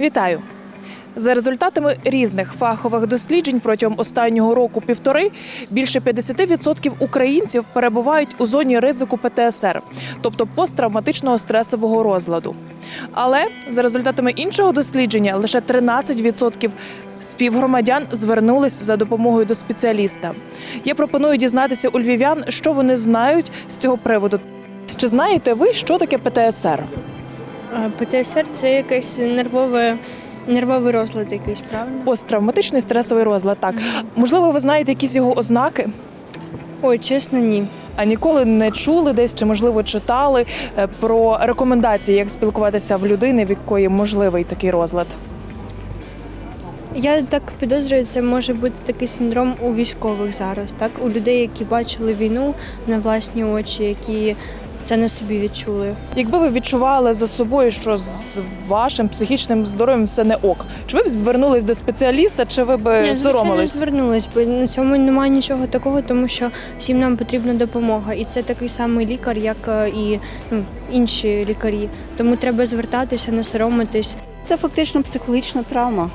Вітаю! За результатами різних фахових досліджень протягом останнього року півтори більше 50% українців перебувають у зоні ризику ПТСР, тобто посттравматичного стресового розладу. Але за результатами іншого дослідження лише 13% співгромадян звернулись за допомогою до спеціаліста. Я пропоную дізнатися у львів'ян, що вони знають з цього приводу. Чи знаєте ви, що таке ПТСР? ПТСР це якийсь нервове, нервовий розлад якийсь, правильно? Посттравматичний стресовий розлад. Так можливо, ви знаєте якісь його ознаки, Ой, чесно, ні. а ніколи не чули десь чи можливо читали е, про рекомендації, як спілкуватися в людини, в якої можливий такий розлад. Я так підозрюю, це може бути такий синдром у військових зараз, так? У людей, які бачили війну на власні очі, які це на собі відчули. Якби ви відчували за собою, що з вашим психічним здоров'ям все не ок, чи ви б звернулись до спеціаліста, чи ви б Я, звичайно, соромились? звернулась, бо на цьому немає нічого такого, тому що всім нам потрібна допомога. І це такий самий лікар, як е, і ну, інші лікарі. Тому треба звертатися, не соромитись. Це фактично психологічна травма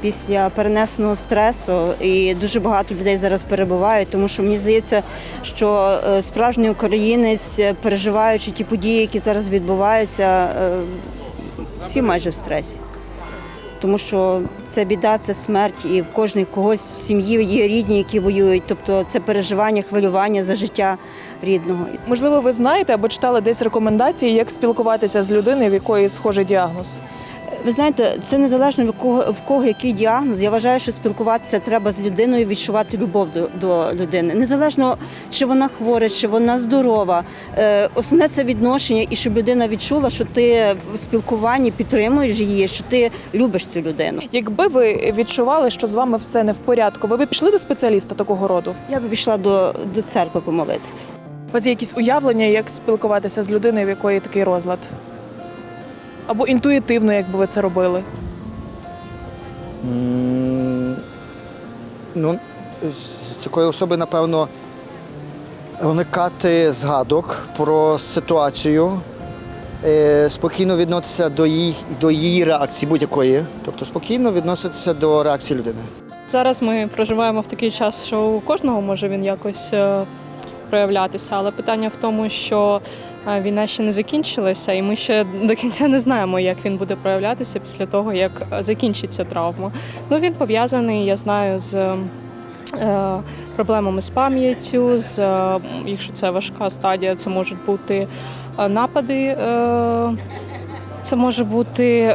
після перенесеного стресу, і дуже багато людей зараз перебувають, тому що мені здається, що е, справжній українець, е, переживаючи ті події, які зараз відбуваються, е, всі майже в стресі. Тому що це біда, це смерть, і в кожній когось в сім'ї є рідні, які воюють. Тобто це переживання, хвилювання за життя рідного. Можливо, ви знаєте або читали десь рекомендації, як спілкуватися з людиною, в якої схожий діагноз. Ви знаєте, це незалежно від кого в кого який діагноз. Я вважаю, що спілкуватися треба з людиною, відчувати любов до, до людини. Незалежно чи вона хвора, чи вона здорова. Е, основне це відношення, і щоб людина відчула, що ти в спілкуванні підтримуєш її, що ти любиш цю людину. Якби ви відчували, що з вами все не в порядку, ви б пішли до спеціаліста такого роду? Я би пішла до, до церкви помолитися. У вас є якісь уявлення, як спілкуватися з людиною, в якої такий розлад? Або інтуїтивно, як би ви це робили? М, Ну, з такої особи, напевно, уникати згадок про ситуацію, е, спокійно відноситися до її, до її реакції будь-якої. Тобто спокійно відноситися до реакції людини. Зараз ми проживаємо в такий час, що у кожного може він якось е, проявлятися, але питання в тому, що війна ще не закінчилася, і ми ще до кінця не знаємо, як він буде проявлятися після того, як е, закінчиться травма. Ну він пов'язаний, я знаю, з е, проблемами з пам'яттю, з е, якщо це важка стадія, це можуть бути напади, це може бути.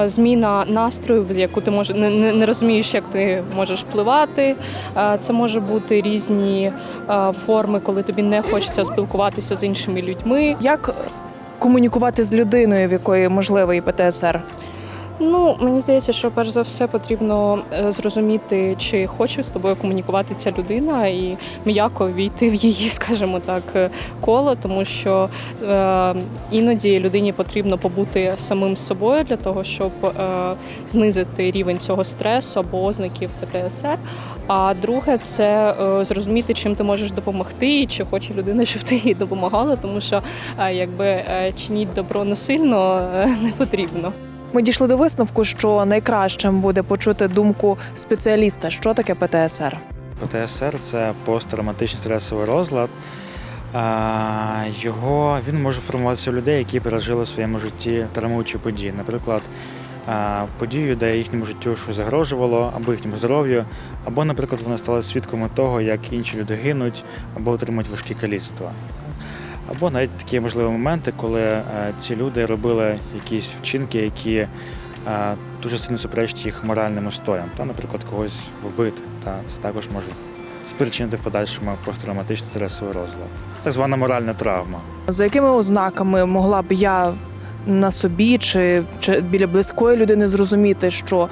Е, зміна настрою, в яку ти може не, не, не розумієш, як ти можеш впливати. Е, Це може бути різні е, форми, коли тобі не хочеться спілкуватися з іншими людьми. Як комунікувати з людиною, в якої можливий ПТСР? Ну мені здається, що перш за все потрібно е, зрозуміти, чи хоче з тобою комунікувати ця людина, і м'яко війти в її, скажімо так, коло, тому що е, іноді людині потрібно побути самим собою для того, щоб е, знизити рівень цього стресу або ознаків ПТСР. А друге, це е, зрозуміти, чим ти можеш допомогти, і чи хоче людина, щоб ти їй допомагала, тому що е, якби е, чиніть добро насильно е, не потрібно. Ми дійшли до висновку, що найкращим буде почути думку спеціаліста, що таке ПТСР. ПТСР це посттравматичний стресовий розлад. Його він може формуватися у людей, які пережили в своєму житті травмуючі події. Наприклад, подію, де їхньому життю щось загрожувало, або їхньому здоров'ю, або, наприклад, вони стали свідками того, як інші люди гинуть або отримують важкі каліцтва. Або навіть такі можливі моменти, коли е, ці люди робили якісь вчинки, які е, дуже сильно суперечать їх моральним устоям, та, наприклад, когось вбити. Та це також може спричинити в подальшому посттравматичний стресовий розлад. Так звана моральна травма. За якими ознаками могла б я на собі чи, чи біля близької людини зрозуміти, що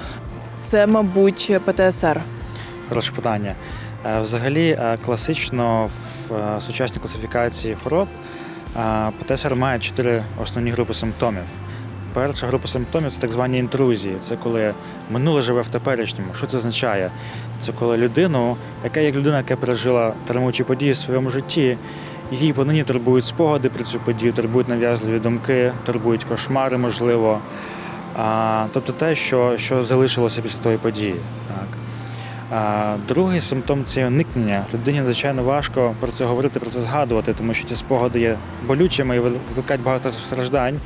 це, мабуть, ПТСР? Хороше питання. Е, Взагалі, е, класично в е, сучасній класифікації хвороб ПТСР має чотири основні групи симптомів. Перша група симптомів це так звані інтрузії. Це коли минуле живе в теперішньому. Що це означає? Це коли людину, яка як людина, яка пережила травмуючі події в своєму житті, її понині турбують спогади про цю подію, турбують нав'язливі думки, турбують кошмари, можливо. А, тобто те, що, що залишилося після тої події. Другий симптом це уникнення. Людині, звичайно, важко про це говорити, про це згадувати, тому що ці спогади є болючими і викликають багато страждань.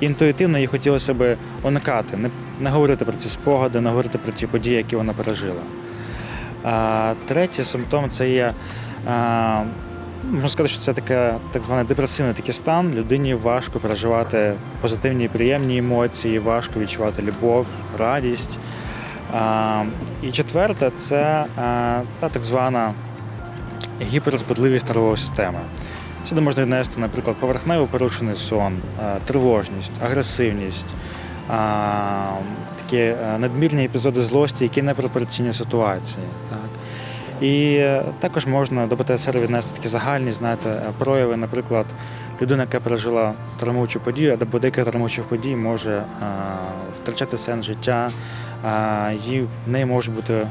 Інтуїтивно їй хотілося б уникати, не, говорити про ці спогади, не говорити про ті події, які вона пережила. А, третій симптом це є. Можна сказати, що це таке так званий депресивний такий стан. Людині важко переживати позитивні і приємні емоції, важко відчувати любов, радість. І четверте це та так звана гіперзбудливість нервової системи. Сюди можна віднести, наприклад, поверхнево порушений сон, тривожність, агресивність, такі надмірні епізоди злості, які не пропорційні ситуації. І е, також можна до ПТСР віднести такі загальні знаєте, е, прояви, наприклад, людина, яка пережила травмуючу подію, або декілька травмуючих подій, може е, втрачати сенс життя, їй в неї можуть бути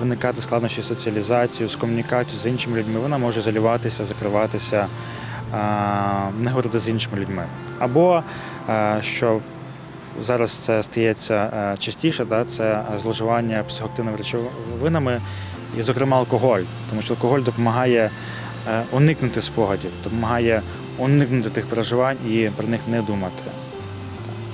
виникати складнощі з соціалізацією, з комунікацією з іншими людьми. Вона може заліватися, закриватися, не говорити з іншими людьми. Або що зараз це стається частіше, да, це зловживання психоактивними речовинами і, зокрема, алкоголь, тому що алкоголь допомагає е, уникнути спогадів, допомагає уникнути тих переживань і про них не думати.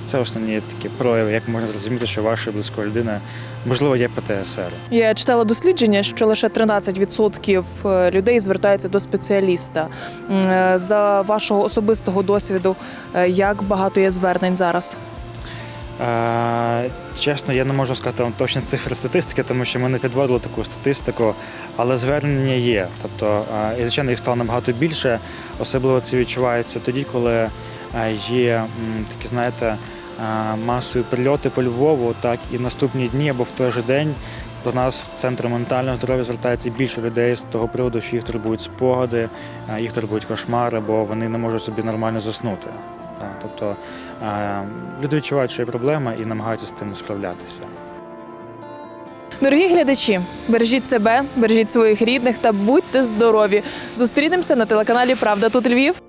Це основні такі прояви, як можна зрозуміти, що вашої близької людини можливо є ПТСР. Я читала дослідження, що лише 13% людей звертаються до спеціаліста. Е, За вашого особистого досвіду, е, як багато є звернень зараз? Е, Чесно, я не можу сказати вам точні цифри статистики, тому що ми не підводили таку статистику, але звернення є. Тобто, е, і звичайно, їх стало набагато більше. Особливо це відчувається тоді, коли е, є такі, знаєте, масові прильоти по Львову, так і наступні дні або в той же день до нас в центр ментального здоров'я звертається більше людей з того приводу, що їх турбують спогади, їх турбують кошмари, бо вони не можуть собі нормально заснути. Тобто люди відчувають, що є проблема і намагаються з тим справлятися. Дорогі глядачі, бережіть себе, бережіть своїх рідних та будьте здорові. Зустрінемося на телеканалі Правда тут Львів.